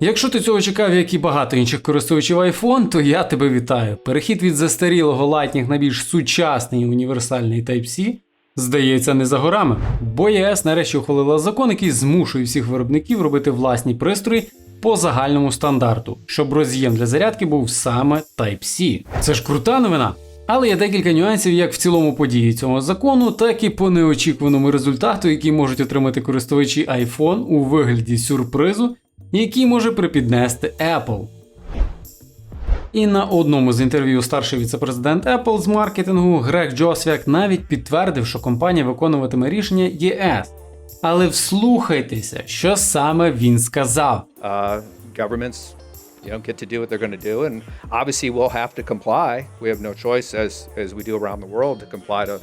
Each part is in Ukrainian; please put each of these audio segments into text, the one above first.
Якщо ти цього чекав, як і багато інших користувачів iPhone, то я тебе вітаю. Перехід від застарілого Lightning на більш сучасний і універсальний Type-C здається не за горами. Бо ЄС нарешті ухвалила закон, який змушує всіх виробників робити власні пристрої по загальному стандарту, щоб роз'єм для зарядки був саме Type-C. Це ж крута новина. Але є декілька нюансів як в цілому події цього закону, так і по неочікуваному результату, який можуть отримати користувачі iPhone у вигляді сюрпризу, який може припіднести Apple. І на одному з інтерв'ю старший віцепрезидент Apple з маркетингу Грег Джосвяк навіть підтвердив, що компанія виконуватиме рішення ЄС. Але вслухайтеся, що саме він сказав. uh, governments, you know, get to do what they're going to do, and obviously we'll have to comply. We have no choice, as as we do around the world, to comply to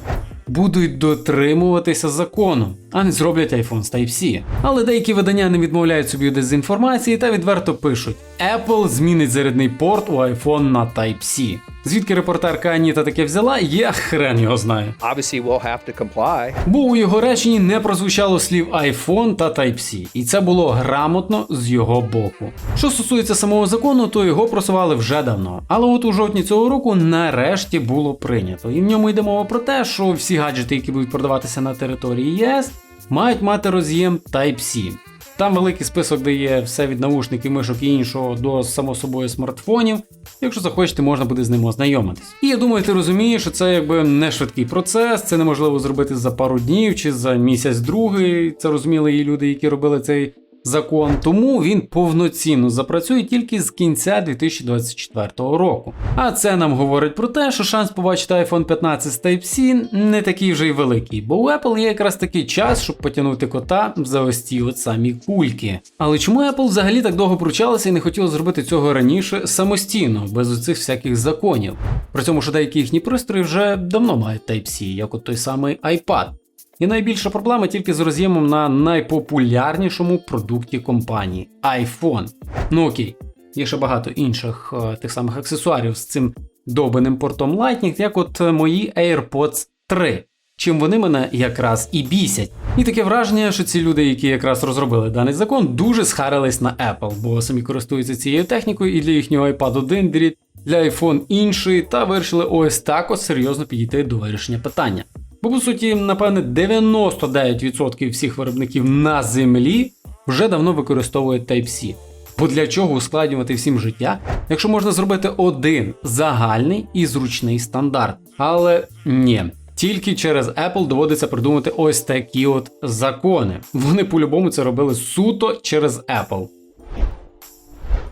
будуть дотримуватися закону, а не зроблять iPhone з Type-C. Але деякі видання не відмовляють собі з дезінформації та відверто пишуть: Apple змінить зарядний порт у iPhone на Type-C. Звідки репортерка Аніта таке взяла, я хрен його знаю. obviously we'll have to comply. Бо у його реченні не прозвучало слів iPhone та Type-C, і це було грамотно з його боку. Що стосується самого закону, то його просували вже давно. Але от у жовтні цього року нарешті було прийнято. І в ньому йде мова про те, що всі гаджети, які будуть продаватися на території ЄС, мають мати роз'єм Type-C. Там великий список, де є все від наушників, мишок і іншого до само собою смартфонів. Якщо захочете, можна буде з ним ознайомитись. І я думаю, ти розумієш, що це якби не швидкий процес, це неможливо зробити за пару днів чи за місяць другий. Це розуміли і люди, які робили цей закон. Тому він повноцінно запрацює тільки з кінця 2024 року. А це нам говорить про те, що шанс побачити iPhone 15 з Type-C не такий вже й великий, бо у Apple є якраз такий час, щоб потягнути кота за ось ті от самі кульки. Але чому Apple взагалі так довго пручалася і не хотіла зробити цього раніше самостійно, без оцих всяких законів? При цьому, що деякі їхні пристрої вже давно мають Type-C, як от той самий iPad. І найбільша проблема тільки з роз'ємом на найпопулярнішому продукті компанії iPhone. Ну окей, є ще багато інших е, тих самих аксесуарів з цим довбаним портом Lightning, як от е, мої AirPods 3. Чим вони мене якраз і бісять. І таке враження, що ці люди, які якраз розробили даний закон, дуже схарились на Apple, бо самі користуються цією технікою і для їхнього iPad один беріть, для iPhone інший, та вирішили ось так от серйозно підійти до вирішення питання. Бо по суті, напевне, 99% всіх виробників на землі вже давно використовують Type-C. Бо для чого ускладнювати всім життя, якщо можна зробити один загальний і зручний стандарт? Але ні. Тільки через Apple доводиться придумати ось такі от закони. Вони по-любому це робили суто через Apple.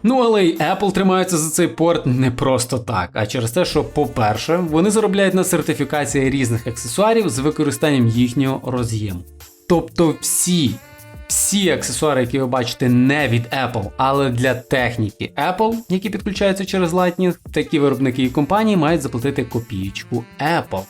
Ну, але й Apple тримається за цей порт не просто так, а через те, що, по-перше, вони заробляють на сертифікації різних аксесуарів з використанням їхнього роз'єму. Тобто всі, всі аксесуари, які ви бачите, не від Apple, але для техніки Apple, які підключаються через Lightning, такі виробники і компанії мають заплатити копієчку Apple.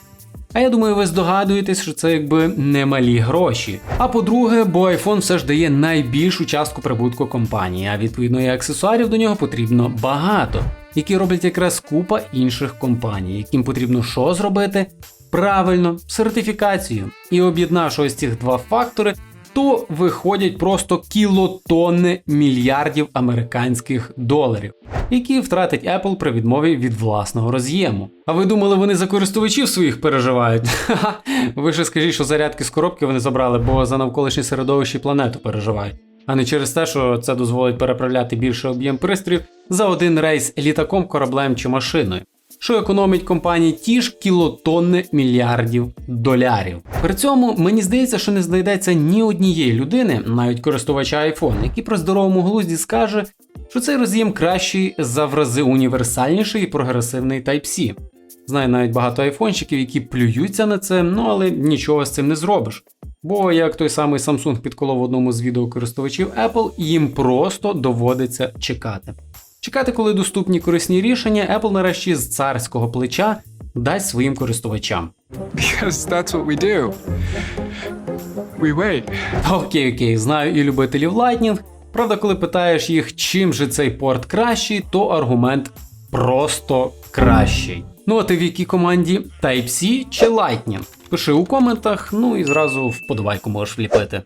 А я думаю, ви здогадуєтесь, що це якби немалі гроші. А по-друге, бо iPhone все ж дає найбільшу частку прибутку компанії, а відповідно і аксесуарів до нього потрібно багато, які роблять якраз купа інших компаній, яким потрібно що зробити? Правильно, сертифікацію. І об'єднавши ось ці два фактори, то виходять просто кілотонни мільярдів американських доларів, які втратить Apple при відмові від власного роз'єму. А ви думали, вони за користувачів своїх переживають? Ви ще скажіть, що зарядки з коробки вони забрали, бо за навколишнє середовище планету переживають. А не через те, що це дозволить переправляти більше об'єм пристроїв за один рейс літаком, кораблем чи машиною що економить компанії ті ж кілотонни мільярдів долярів. При цьому мені здається, що не знайдеться ні однієї людини, навіть користувача iPhone, який при здоровому глузді скаже, що цей роз'єм кращий за в рази універсальніший і прогресивний Type-C. Знаю навіть багато айфонщиків, які плюються на це, ну але нічого з цим не зробиш. Бо як той самий Samsung підколов одному з відеокористувачів Apple, їм просто доводиться чекати. Чекати, коли доступні корисні рішення, Apple нарешті з царського плеча дасть своїм користувачам. Because that's what we do. We wait. Окей, окей, знаю і любителів Lightning. Правда, коли питаєш їх, чим же цей порт кращий, то аргумент просто кращий. Ну а ти в якій команді Type-C чи Lightning? Пиши у коментах, ну і зразу вподобайку можеш вліпити.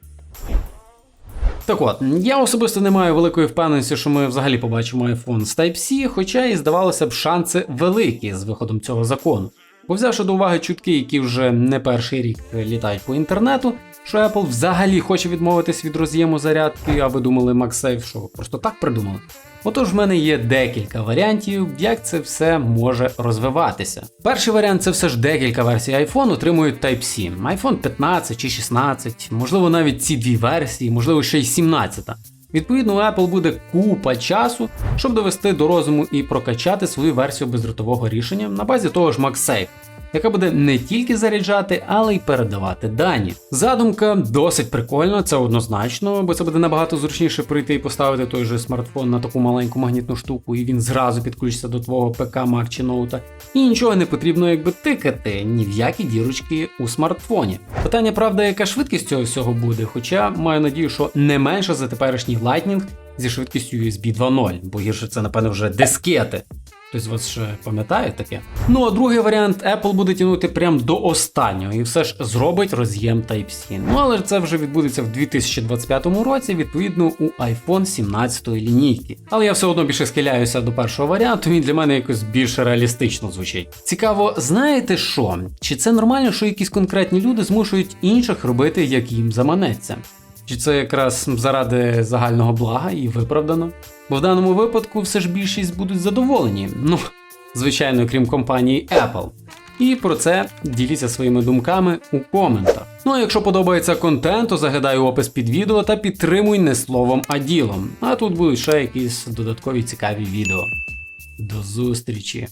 Так от, я особисто не маю великої впевненості, що ми взагалі побачимо iPhone з Type-C, хоча і здавалося б, шанси великі з виходом цього закону. Бо взявши до уваги чутки, які вже не перший рік літають по інтернету, що Apple взагалі хоче відмовитись від роз'єму зарядки, а ви думали MagSafe, що просто так придумали. Отож, в мене є декілька варіантів, як це все може розвиватися. Перший варіант це все ж декілька версій iPhone отримують Type-C. iPhone 15 чи 16, можливо, навіть ці дві версії, можливо, ще й 17. Відповідно, у Apple буде купа часу, щоб довести до розуму і прокачати свою версію бездротового рішення на базі того ж MagSafe, яка буде не тільки заряджати, але й передавати дані. Задумка досить прикольна, це однозначно, бо це буде набагато зручніше прийти і поставити той же смартфон на таку маленьку магнітну штуку, і він зразу підключиться до твого ПК, Mac чи ноута. І нічого не потрібно якби тикати ні в які дірочки у смартфоні. Питання, правда, яка швидкість цього всього буде, хоча маю надію, що не менше за теперішній Lightning зі швидкістю USB 2.0, бо гірше це, напевно, вже дискети. Хтось вас ще пам'ятає таке? Ну а другий варіант Apple буде тягнути прям до останнього і все ж зробить роз'єм Type-C. Ну але це вже відбудеться в 2025 році, відповідно у iPhone 17 лінійки. Але я все одно більше схиляюся до першого варіанту, він для мене якось більш реалістично звучить. Цікаво, знаєте що? Чи це нормально, що якісь конкретні люди змушують інших робити, як їм заманеться? Чи це якраз заради загального блага і виправдано? Бо в даному випадку все ж більшість будуть задоволені. Ну, звичайно, крім компанії Apple. І про це діліться своїми думками у коментах. Ну а якщо подобається контент, то заглядай у опис під відео та підтримуй не словом, а ділом. А тут будуть ще якісь додаткові цікаві відео. До зустрічі!